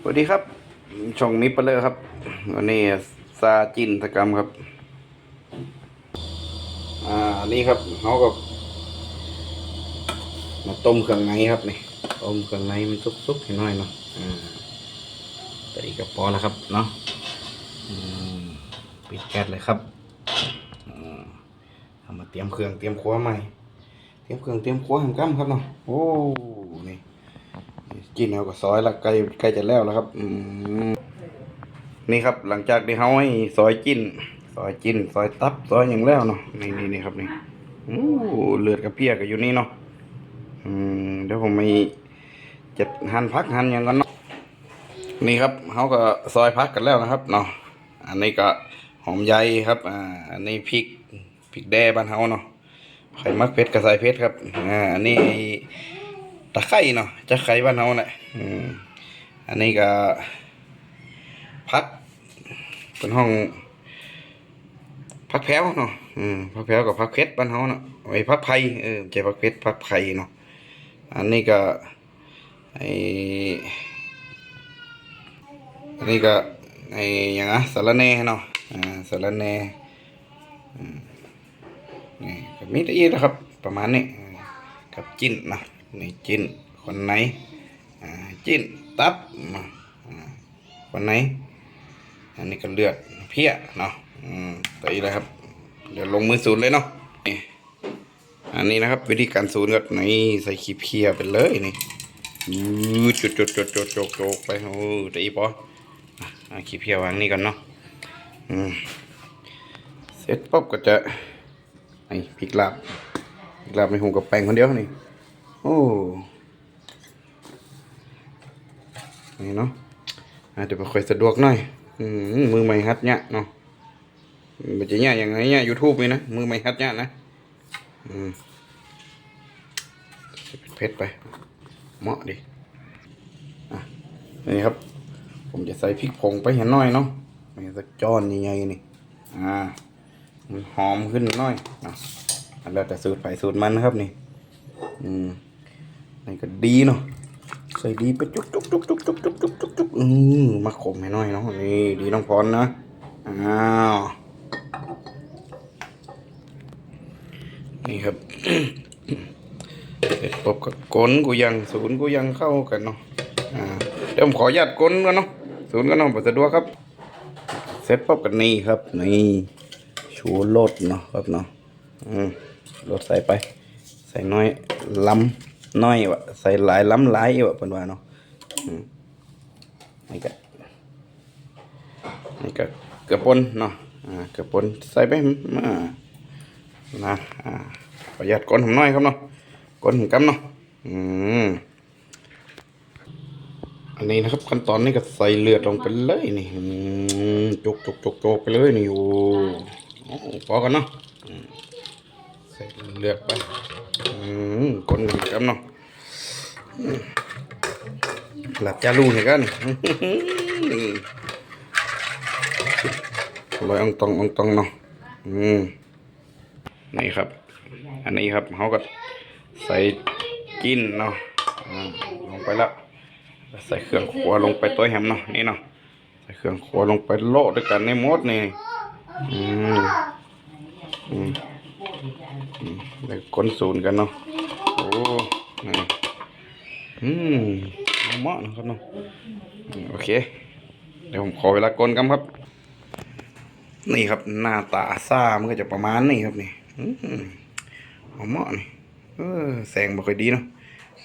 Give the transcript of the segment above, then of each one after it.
สวัสดีครับ ช่องมิปเปอร์เลอร์ครับ วันนี้ซาจินตกรรมครับ อ่า นี่ครับเขากับมาต้มเครื่องในครับนี่ ต้มเครื่องในมันซุกๆให้น่อยเนาะ อ่าแต่อีกกระปอแล้วครับเนาะปิดแก๊สเลยครับอเอามาเตรียมเครื่องเตรียมครัวใหม่ เตรียมเครื่องเตรียมครัวแหมกั้มครับเนาะ โอ้ กินเอาก็ซอยละใกล้ใกล้จะแล้วแล้วครับ อืมนี่ครับ หลังจากที่เขาให้ซอยจิ้นซอยจิ้นซอยตับซอยอย่างแล้วเนาะนี่นี่นี่ครับนี่โอ้เลือดกับเพียกอยู่นี่เนาะอืมเดี๋ยวผมมีจะหั่นพักหั่นอย่างกันเนาะนี่ครับเขาก็ซอยพักกันแล้วนะครับเนาะอันนี้ก็หอมใหญ่ครับอ่าอันนี้พริกพริกแด้บ้านเฮาเนาะไข่มักเผ็ดกับใส่เผ็ดครับอ่าอันนี้ ตะไคร่เนาะจะไคร่บ้านเฮาแหละอืมอันนี้ก็พักเป็นห้องพักแพ้วเนาะอืมพักแพ้วกับพักเพชรบ้านเฮาเนาะไอ้พักไผ่เออใจพักเพชรพักไผ่เนาะอันนี้ก็ไออันนี้ก็ไออย่างอะสารแน่เนาะอ่าสารแน่อืมนี่ก็มีแต่อีกนะครับ ประมาณนี้กับจิ้นนะ นี่จิ้นคนไหนจิ้นตับคนไหน อันนี้ก็เลือดเพี้ยเนาะอืมตีเลยครับ เดี๋ยวลงมือศูนย์เลยเนาะนี่อันนี้นะครับ วิธีการศูนย์ก็นี่ใส่ขี้เพี้ยไปเลยนี่อือจุดจุดจุดจุดจุดจุดไปโอ้ตีปออะเอขี้เพี้ยวางนี่ก่อนเนาะอืมเสร็จปุ๊บก็จะไอ้พริกลาบพริกลาบในหุงกับแป้งคนเดียวนี่ โอ้นี่เนาะอาจจะไปค่อยสะดวกหน่อยมือใหม่ฮัดเนี่ยเนาะมันจะเนี่ยยังไงเนี่ยยูทูบนี่นะ มือใหม่ฮัดเนี่ยนะอืมเผ็ดไป เหมาะดิอะนี่ครับ ผมจะใส่พริกผงไปเห็นน้อยเนาะไม่สักจอนใหญ่ๆนี่อ่ามันหอมขึ้นหน้อยอันแล้วแต่สูตรไปสูตรมันนะครับนี่ อืม นี่ก็ดีเนาะใส่ดีไปจุกจุกจุกจุกจุกจุกจุกจุกจุกอืมมาขมให้หน่อยเนาะนี่ดีน้องพรนะอ้าวนี่ครับเสร็จปุ๊บก็ก้นกูยังศูนย์กูยังเข้ากันเนาะอ่าเดี๋ยวผมขออนุญาตก้นกันเนาะศูนย์กันเนาะปัสะดวกครับ เสร็จปุ๊บกันนี่ครับ นี่ชูรสเนาะครับเนาะอืมรสใส่ไป ใส่น้อยล้ำ น้อยวะใส่หลายล้ำหลายวะเป็นว่าเนาะอืมนี่ก็นี่ก็เกลือป่นเนาะอ่าเกลือป่นใส่ไปมานะอ่าประหยัดก้นผมน้อยครับเนาะก้นผมกำเนาะอืมอันนี้นะครับขั้นตอนนี้ก็ใส่เลือดลงไปเลยนี่จุกจุกจุกจุกไปเลยนี่โอ้โอ้พอกันเนาะ ใส่เลือดไปอืมคนเหมือนกันเนาะอืมหลับจะรู้เหมือนกันลอยอองตองอองตองเนาะอืมนี่ครับ อันนี้ครับเขาก็ใส่กินเนาะลงไปแล้วใส่เครื่องครัวลงไปตัวแฮมเนาะนี่เนาะใส่เครื่องครัวลงไปโลดด้วยกันในมดนี่อืมอืม เดี๋ยวก้นศูนย์กันเนาะโอ้นี่อืมเหมาะนะครับเนาะโอเค เดี๋ยวผมขอเวลาก้นกันครับ นี่ครับหน้าตาซ่ามันก็จะประมาณนี้ครับนี่อืมเหมาะนี่เออแสงบ่ค่อยดีเนาะ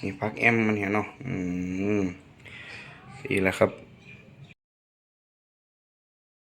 นี่พักแอมมันเห็นเนาะอืมดีแล้วครับ